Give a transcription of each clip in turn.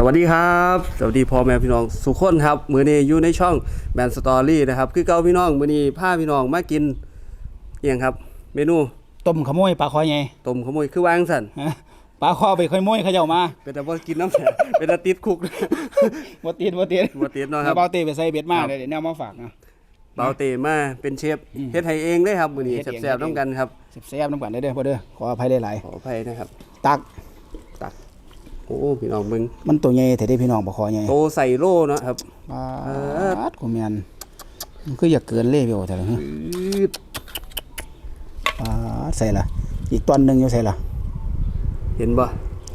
สวัสดีครับ สวัสดีพ่อแม่พี่น้องสุขคนครับมือนี้อยู่ในช่องแบนสตอรี่นะครับคือเก้าพี่น้องมือนี้พาพี่น้องมากินเอียงครับ เมนูต้มขโมยปลาคอยไงต้มขโมยคือวางสันฮะปลาคอไปขโมยเขาเจ้ามา เป็นแต่ว่ากินน้ำแข็งเป็นแต่ติดคุกบ่ติดบ่ติดบ่ติดเนาะครับเบาเตไปใส่เบ็ดมาครับเดี๋ยวแนวมาฝากนะเบาเตมาเป็นเชฟอืมเฮ็ดให้เองเลยครับมือนี้เฮ็ดเองแซ่บๆน้ำกันครับแซ่บๆน้ำกันได้เด้อพ่อเด้อขออภัยหลายขออภัยนะครับๆตัก โอ้พี่น้องมึงมันตัวใหญ่แต่ได้พี่น้องปลาคอใหญ่โตใส่โล่เนาะครับปลาเออดกูแม่นมันคืออยากเกินเล่เบลแต่ละฮะอืดปลาดใส่ละอีกตอนหนึงอยู่ใส่ละเห็นบ่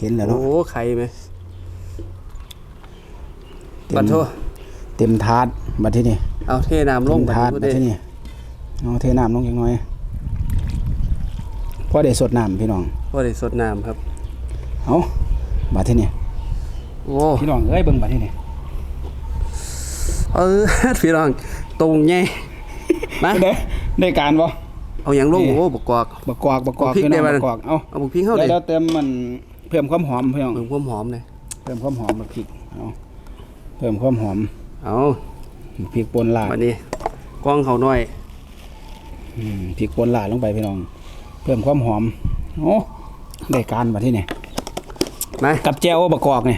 เห็นแล้วโอ้เนาะไข่ไหมเต็บัดมโทเต็มถาดบัดที่นี่เอาเทน้ำลเต็งมบัดถาดนี้บัดเด้ที่นี่เอาเทน้ำลงจังน้อยพอได้สดน้ำพี่น้องว่าได้สดน้ำครับเอา บัดที่นี่โอ้พี่น้องเอ้ยเบิ่งบัดที่นี่เออพี่น้องตรงไงมาได้ได้การบ่เอาอย่างลงนี่โอ้บกกอกบักกอกบักกอกเอาพริกพี่น้องได้บ่บักกอกเอาเอาบุกพริกเข้าเลยแล้วเติมมันเพิ่มความหอมพี่น้องเพิ่มความหอมเลยเพิ่มความหอมบักพริกเอาเพิ่มความหอมเอาพริกป่นลาดวันนี้กล้องเขาหน่อยอืมพริกป่นลาดลงไปพี่น้อง เพิ่มความหอมโอ้ได้การบัดที่นี่ มากับแจ่วบักกอกนี่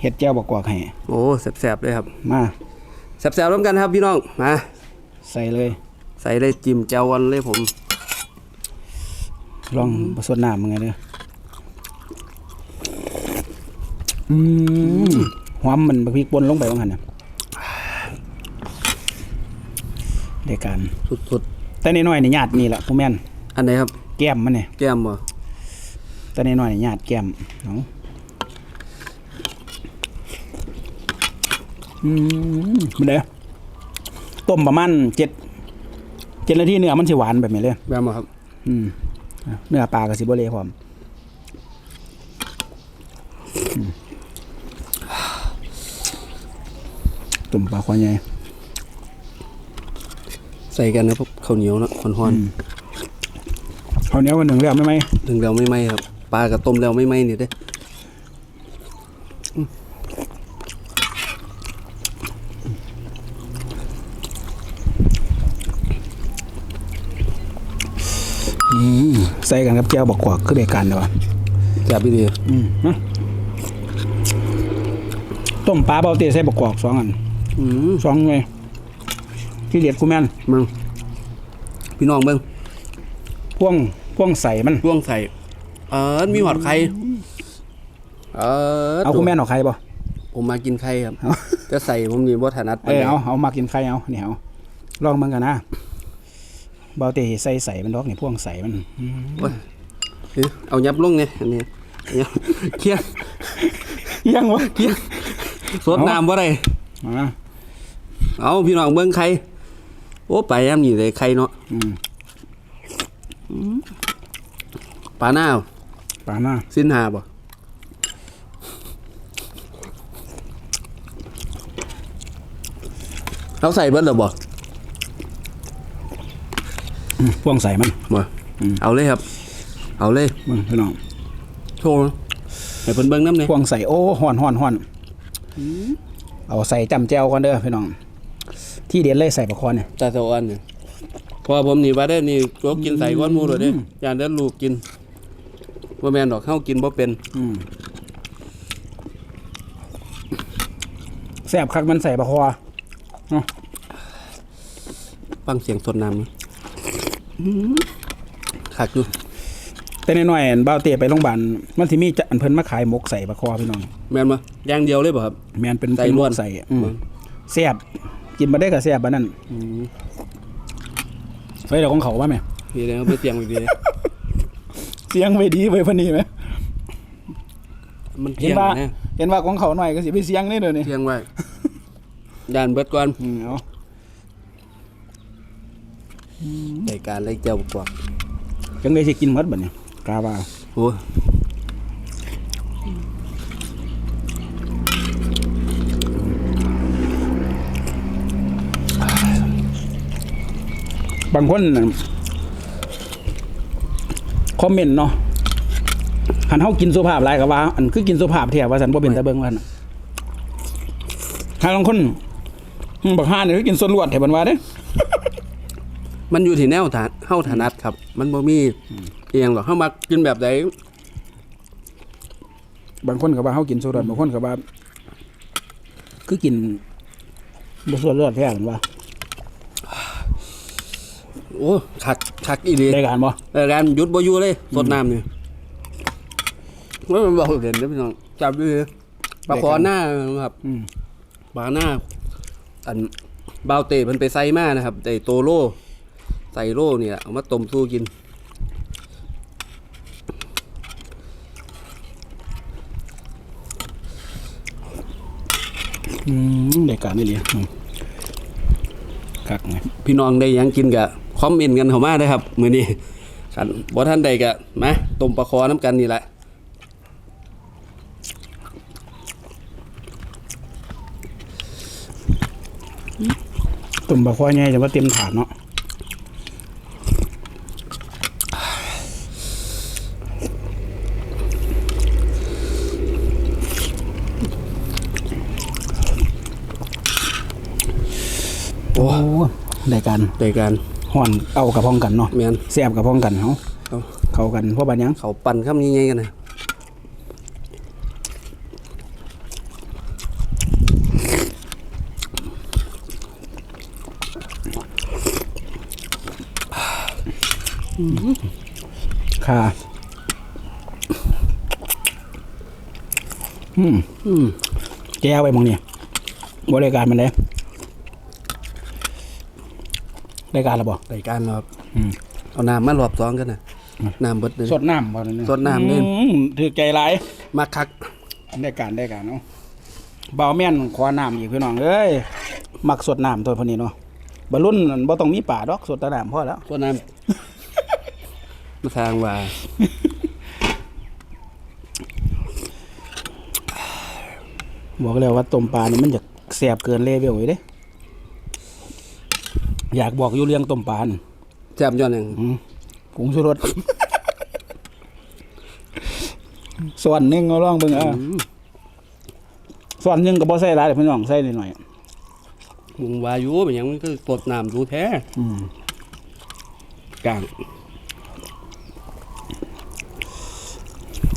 เฮ็ดแจ่วบักกอกให้โอ้แสบๆเลยครับมาแสบๆร่วมกันครับพี่น้องมาใส่เลย ใส่เลยจิ้มแจววันเลยผม ลองผสมน้ำมึงไงเด้ออืมหอมมันบักพริกป่นลงไปว่างั้นน่ะได้การสุดแต่น้อยๆนี่ญาตินี่แหละผู้แม่นๆอันไหนครับ แก้มมันเนี่ยแก้มบ่ แต่น้อยๆนี่ญาติแก้มเอาอืมมันเด้อต้มประมาณเจ็ดเจ็ดนาทีเนื้อมันสิหวานแบบนี้เลยแก้มบ่ครับ อืมเนื้อปลากับสิบเละพร้อมอืมต้มปลาควายใหญ่ใส่กันนะครับข้าวเหนียวเนาะหอนข้าวเหนียวกันหนึ่งแล้วไม่ไหมๆถึงแล้วไม่ไหมครับ ปลากับต้มแล้วไม่ไหมนี่เด้ใส่กันกับแก้วบอกกวากคือเดียกันเด้อวะแซ่บดีอืมนะต้มปลาเบาเตะใส่บอกกวากสองอันอืมสองไงที่เด็ดกูแม่นมึงพี่น้องเบิ่งพ่วงพ่วงใส่มันร่วงใส่ เออมีหอดไข่เออเอากูแม่นเอาใครบ่ผมมากินไข่ครับจะใส่ผมนี่บ่ถนัดเออเอาเอามากินไข่เอาเนี่ยเอาลองมันกันนะเบาเตะใส่ใส่มันดอกนี่พ่วงใส่มันโอ้ยเอ้ยเอายับลงเนี่ยอันนี้ยับเคี่ยงยังวะเคี่ยงสดน้ำบ่ได้มาเอาพี่น้องเบิ่งไข่โอ้ไปยามนี่เลยไข่เนาะอืมปลาหน้าว ปลาหน้าสิ้นหาบ่เราใส่เบิดแล้วบ่อืมพ่วงใส่มัน บ่อืม เอาเลยครับ เอาเลยมึงพี่น้องโชว์นะให้เพิ่นเบิ่งน้ำเนี่ยพ่วงใส่โอ้ห่อนห่อนห่อนเอาใส่จำแจวก่อนเด้อพี่น้อง ที่เด็ดเลยใส่ปลาคอเนี่ย ตาสะออนเนี่ยเพอผมนี่ว่าได้นี่ตัวกินใส่ก้อนหมูเลยเด้ย่านเด้ลูกกิน ว่าแม่นดอกเฮากินบ่เป็นอืมแซ่บคักมันใส่ปลาคอฟังเสียงสดน้ำนี่คักอยู่แต่น้อยๆอันบ้าวเตะไปโรงพยาบาลมันที่มีจะอันเพิ่นมาขายหมกใส่ปลาคอพี่น้อง แม่นบ่อย่างเดียวเลยบ่ครับ แมนเป็นใส่เป็นหมล้วนกใส่อืมแซ่บกินมาได้กับแซ่บบ้านั่นอืมเฮ้ยเดี๋ยวของเขาว่าไหมนี่เลยเอาไปเสียงอีกดี เสียงไม่ดีไว้ยพอนีไหมมันเห็เที่นยงว่านะเห็นว่าของเขาหน่อยก็สิไปเสียงนี่เดี๋ยวนี้เที่ยงไว้ย่านเบิดก่อนอืมเอารายการเล็กเจ้าบวกจังเลยสิกินหมดบัดนี้กาว่าโอ้ยบางคนน่ะ คอมเมนต์เนาะหันเฮากินสุภาพหลายก็ว่า อันคือกินสุภาพแท้ว่าสันบ่เป็นตาเบิ่งว่าน่ะถ้าลางคนอืมบักห่านี่คือกินส่วนลวดให้เพิ่นว่าเด้มันอยู่ที่แนวฐานเฮาถนัดครับ มันบ่มีเอียงหรอกเฮามักกินแบบใดบางคนก็ว่าเฮากินส่วนลวดบางคนก็ว่า คือกินบ่ส่วนลวดแท้เพิ่นว่า โอ้คักคักอีหลีได้การบ่รายการหยุดบ่อยู่เลยสดน้ำนี่ว่ามันบอกเด่นเด้อพี่น้องจับด้วยปลาคอหน้าครับอืมปลาหน้า อันบาวเตะมันไปไซมานะครับไอโตโลใส่โลนี่แหละเอามาต้มสู้กินอืมได้การนี่เลยอืมคักไงพี่น้องได้หยังกินกะ คอมเมนต์กันเข้ามาได้อครับมื้อนี้คันบ่ท่านใดกะมาต้มปลาคอน้ำกันนี่แหละตุ่มบะควายใหญ่จะว่าเต็มถาดเนาะโอ้ได้การรายการ ห่อนเอากับพ้องกันเนาะแม่นแซ่บกับพ้องกันเฮาเอาเข้ากันเพราะบัดหยังเขาปั่นคำยังไงกันนะค่ะอืมอืมแก้วไปหมองนี่บริการมันได้ รายการระบอรายการเราครับอืมเอาน้ำมารอบสองกันนะน้ำเบิดเลยสดน้ำบ่นั่นสดน้ำเด้อืมถือใจหลายมาคักได้การได้การเนาะเบาแม่นขอน้ำอีกพี่น้องเอ้ยมักสดน้ำตัวพวกนี้เนาะบรรลุนนั่นบ่ต้องมีป่าดอกสดแตะน้ำพอแล้วส่วนน้ำมาทางว่าบอกแล้วว่าต้มปลานี่มันจะแสบเกินเลเวลอยู่เด้ อยากบอกอยู่เรื่องต้มปลาน่ะแจ่มย้อนหยังอืมผงชูรส ส่วนหนึ่งเอาลองเบิ่งเอะส่วนหนึ่งก็บ่ใส่หลายเดี๋ยวพี่น้องใส่นิดหน่อยมึงวาอยุเป็นหยังมันก็สดน้ำดูแท้อืมกลาง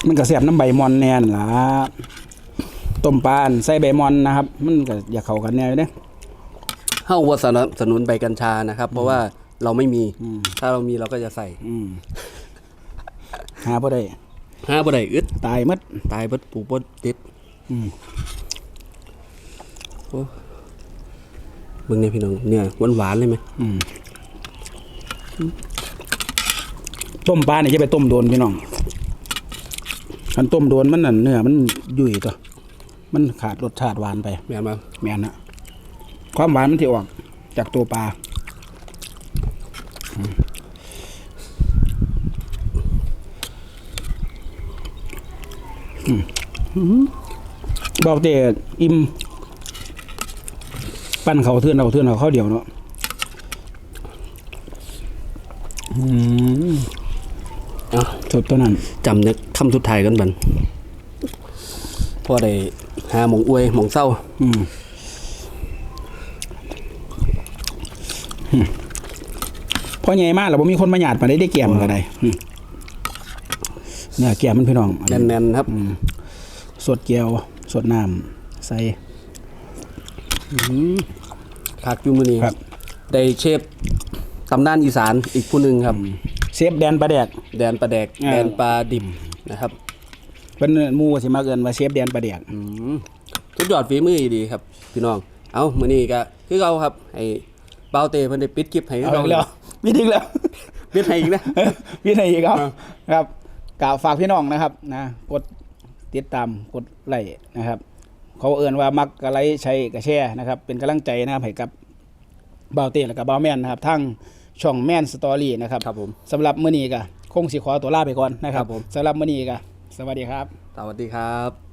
มันก็เสียบน้ำใบมอนแน่นล่ะต้มปลาอันใส่ใบมอนนะครับ มันก็อยากเข้ากันแน่อยู่เด้ เฮาว่าสนับสนุนใบกัญชานะครับ เพราะว่าเราไม่มีอืมถ้าเรามีเราก็จะใส่อืมหาบ่ได้ห้าบ่ได้อึดตายหมดตายเบิดปลูกบ่ติดอืมเบิ่งเนี่ยพี่น้องเนี่ยหวานๆเลยไหมอืมต้มปลาเนี่ยจะไปต้มโดนพี่น้องคันต้มโดนมันนั่นเนื้อมันยุ่ยตัวมันขาดรสชาติหวานไปแม่นบ่แม่นนะ ความหวานมันที่ออกจากตัวปลาอืมอืมบอกแต่อิ่มปั้นเขาเทือนเอาเทือนเอาเข้าเดียวเนาะอืมเอ้าสดตัวนั้นจำนึกคำสุดท้ายกันบันพอได้หาหมองอวยหมองเศร้า อืมอืม พอใหญ่มากแล้วบ่มีคนมาหยาดมาได้ได้แก้มก็ได้อืมเนี่ยแก้มมันพี่น้องอันนี้แน่นๆครับสดเกียวสดน้ำใส่คักอยู่มื้อนี้ครับได้เชฟตำนานอีสานอีกผู้หนึงครับเซฟแดนปลาแดก แดนปลาแดกอ่าแดนปลาดิบนะครับเป็นหมู่สิมาเกินว่าเชฟแดนปลาแดกอืมทุกยอดฝีมือดีครับ พี่น้อง เอามื้อนี้ก็คือเอาครับให้เป้าเต้เพิ่นได้ปิดคลิปให้คือเอาเก่าอีกแล้วมีทิ้งแล้ว ปิดให้อีกนะ พี่ไหนอีกครับอ่า ครับกล่าวฝากพี่น้องนะครับนะกดติดตามกดไลค์นะครับ เขาเอื่นว่ามักกะไลค์ใช้กระแช่นะครับ เป็นกำลังใจนะครับให้กับบ่าวเต้และกับบ่าวแม่นนะครับทั้งช่องแม่นสตอรี่นะครับครับผม สำหรับมื้อนี้ก็คงสิขอตัวลาไปก่อนนะครับครับผม สำหรับมื้อนี้ก็สวัสดีครับ สวัสดีครับ